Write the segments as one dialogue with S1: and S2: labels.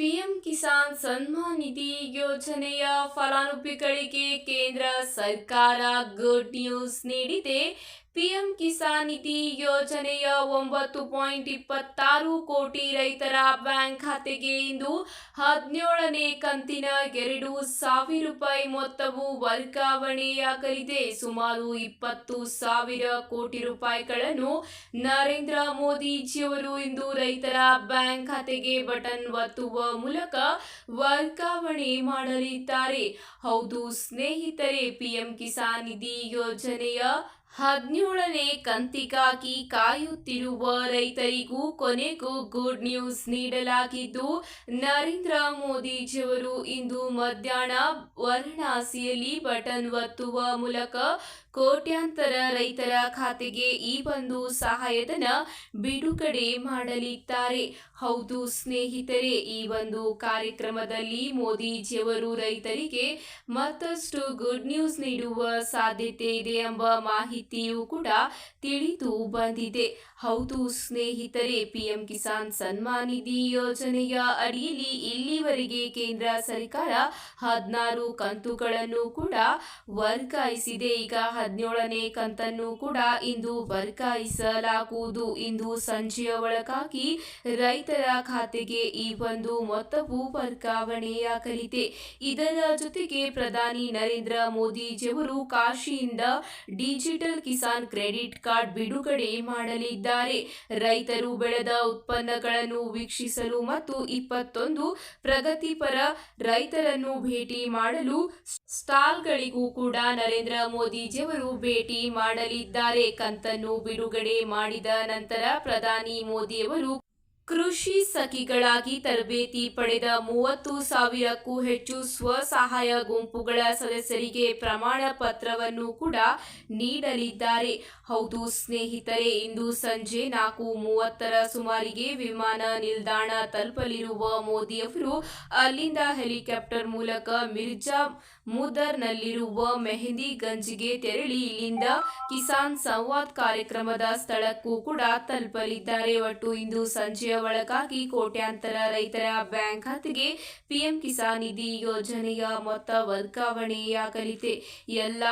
S1: PM Kisan Samman ನಿಧಿ ಯೋಜನೆಯ ಫಲಾನುಭವಿಗಳಿಗೆ ಕೇಂದ್ರ ಸರ್ಕಾರ ಗುಡ್ ನ್ಯೂಸ್ ನೀಡಿದೆ. ಪಿಎಂ ಕಿಸಾನ್ ನಿಧಿ ಯೋಜನೆಯ ಒಂಬತ್ತು ಪಾಯಿಂಟ್ ಇಪ್ಪತ್ತಾರು ಕೋಟಿ ರೈತರ ಬ್ಯಾಂಕ್ ಖಾತೆಗೆ ಇಂದು ಹದಿನೇಳನೇ ಕಂತಿನ ಎರಡು ಸಾವಿರ ರೂಪಾಯಿ ಮೊತ್ತವು ವರ್ಗಾವಣೆಯಾಗಲಿದೆ. ಸುಮಾರು ಇಪ್ಪತ್ತು ಸಾವಿರ ಕೋಟಿ ರೂಪಾಯಿಗಳನ್ನು ನರೇಂದ್ರ ಮೋದಿಜಿಯವರು ಇಂದು ರೈತರ ಬ್ಯಾಂಕ್ ಖಾತೆಗೆ ಬಟನ್ ಒತ್ತುವ ಮೂಲಕ ವರ್ಗಾವಣೆ ಮಾಡಲಿದ್ದಾರೆ. ಹೌದು, ಸ್ನೇಹಿತರೆ, ಪಿಎಂ ಕಿಸಾನ್ ನಿಧಿ ಯೋಜನೆಯ ಹದಿನೇಳನೇ ಕಂತಿಗಾಗಿ ಕಾಯುತ್ತಿರುವ ರೈತರಿಗೂ ಕೊನೆಗೂ ಗುಡ್ ನ್ಯೂಸ್ ನೀಡಲಾಗಿದ್ದು, ನರೇಂದ್ರ ಮೋದಿಜಿಯವರು ಇಂದು ಮಧ್ಯಾಹ್ನ ವಾರಣಾಸಿಯಲ್ಲಿ ಬಟನ್ ಒತ್ತುವ ಮೂಲಕ ಕೋಟ್ಯಾಂತರ ರೈತರ ಖಾತೆಗೆ ಈ ಒಂದು ಸಹಾಯಧನ ಬಿಡುಗಡೆ ಮಾಡಲಿದ್ದಾರೆ. ಹೌದು ಸ್ನೇಹಿತರೆ, ಈ ಒಂದು ಕಾರ್ಯಕ್ರಮದಲ್ಲಿ ಮೋದಿಜಿಯವರು ರೈತರಿಗೆ ಮತ್ತಷ್ಟು ಗುಡ್ ನ್ಯೂಸ್ ನೀಡುವ ಸಾಧ್ಯತೆ ಇದೆ ಎಂಬ ಮಾಹಿತಿಯೂ ಕೂಡ ತಿಳಿದು ಬಂದಿದೆ. ಹೌದು ಸ್ನೇಹಿತರೆ, ಪಿಎಂ ಕಿಸಾನ್ ಸನ್ಮಾನ್ ನಿಧಿ ಯೋಜನೆಯ ಅಡಿಯಲ್ಲಿ ಇಲ್ಲಿವರೆಗೆ ಕೇಂದ್ರ ಸರ್ಕಾರ ಹದಿನಾರು ಕಂತುಗಳನ್ನು ಕೂಡ ವರ್ಗಾಯಿಸಿದೆ. ಈಗ ಹದಿನೇಳನೇ ಕಂತನ್ನು ಕೂಡ ಇಂದು ವರ್ಗಾಯಿಸಲಾಗುವುದು. ಇಂದು ಸಂಜೆಯ ಒಳಗಾಗಿ ರೈತರ ಖಾತೆಗೆ ಈ ಒಂದು ಮೊತ್ತವು ವರ್ಗಾವಣೆಯಾಗಲಿದೆ. ಇದರ ಜೊತೆಗೆ ಪ್ರಧಾನಿ ನರೇಂದ್ರ ಮೋದಿಜಿಯವರು ಕಾಶಿಯಿಂದ ಡಿಜಿಟಲ್ ಕಿಸಾನ್ ಕ್ರೆಡಿಟ್ ಕಾರ್ಡ್ ಬಿಡುಗಡೆ ಮಾಡಲಿದ್ದಾರೆ. ರೈತರು ಬೆಳೆದ ಉತ್ಪನ್ನಗಳನ್ನು ವೀಕ್ಷಿಸಲು ಮತ್ತು ಇಪ್ಪತ್ತೊಂದು ಪ್ರಗತಿಪರ ರೈತರನ್ನು ಭೇಟಿ ಮಾಡಲು ಸ್ಟಾಲ್ಗಳಿಗೂ ಕೂಡ ನರೇಂದ್ರ ಮೋದಿಜಿಯವರು ಭೇಟಿ ಮಾಡಲಿದ್ದಾರೆ. ಕಂತನ್ನು ಬಿಡುಗಡೆ ಮಾಡಿದ ನಂತರ ಪ್ರಧಾನಿ ಮೋದಿಯವರು ಕೃಷಿ ಸಖಿಗಳಾಗಿ ತರಬೇತಿ ಪಡೆದ ಮೂವತ್ತು ಸಾವಿರಕ್ಕೂ ಹೆಚ್ಚು ಸ್ವಸಹಾಯ ಗುಂಪುಗಳ ಸದಸ್ಯರಿಗೆ ಪ್ರಮಾಣ ಪತ್ರವನ್ನು ಕೂಡ ನೀಡಲಿದ್ದಾರೆ. ಹೌದು, ಸ್ನೇಹಿತರೆ, ಇಂದು ಸಂಜೆ ನಾಲ್ಕು ಮೂವತ್ತರ ಸುಮಾರಿಗೆ ವಿಮಾನ ನಿಲ್ದಾಣ ತಲುಪಲಿರುವ ಮೋದಿಯವರು, ಅಲ್ಲಿಂದ ಹೆಲಿಕಾಪ್ಟರ್ ಮೂಲಕ ಮಿರ್ಜಾ ಮುದರ್ನಲ್ಲಿರುವ ಮೆಹಂದಿಗಂಜ್ಗೆ ತೆರಳಿ, ಇಲ್ಲಿಂದ ಕಿಸಾನ್ ಸಂವಾದ್ ಕಾರ್ಯಕ್ರಮದ ಸ್ಥಳಕ್ಕೂ ಕೂಡ ತಲುಪಲಿದ್ದಾರೆ. ಒಟ್ಟು ಇಂದು ಸಂಜೆಯ ಒಳಗಾಗಿ ಕೋಟ್ಯಾಂತರ ರೈತರ ಬ್ಯಾಂಕ್ ಖಾತೆಗೆ ಪಿಎಂ ಕಿಸಾನ್ ನಿಧಿ ಯೋಜನೆಯ ಮೊತ್ತ ವರ್ಗಾವಣೆಯಾಗಲಿದೆ. ಎಲ್ಲ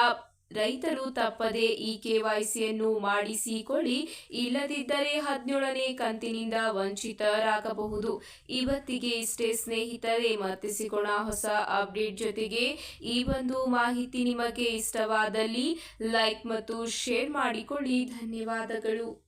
S1: ರೈತರು ತಪ್ಪದೆ ಈ ಕೆವೈಸಿಯನ್ನು ಮಾಡಿಸಿಕೊಳ್ಳಿ, ಇಲ್ಲದಿದ್ದರೆ ಹದಿನೇಳನೇ ಕಂತಿನಿಂದ ವಂಚಿತರಾಗಬಹುದು. ಇವತ್ತಿಗೆ ಇಷ್ಟೇ ಸ್ನೇಹಿತರೆ ಮತ್ತೆ ಸಿಗೋಣ ಹೊಸ ಅಪ್ಡೇಟ್ ಜೊತೆಗೆ ಈ ಒಂದು ಮಾಹಿತಿ ನಿಮಗೆ ಇಷ್ಟವಾದಲ್ಲಿ ಲೈಕ್ ಮತ್ತು ಶೇರ್ ಮಾಡಿಕೊಳ್ಳಿ. ಧನ್ಯವಾದಗಳು.